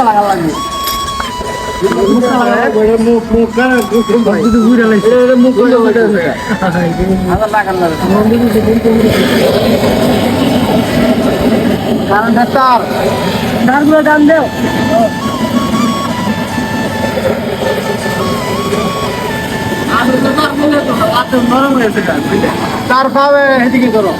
লাগা লাগবে মুখ মুখ মুখ আবার লাগান কারণ ডাক্তার তারগুলো দাম দেও তার পাবে এদিকে বলে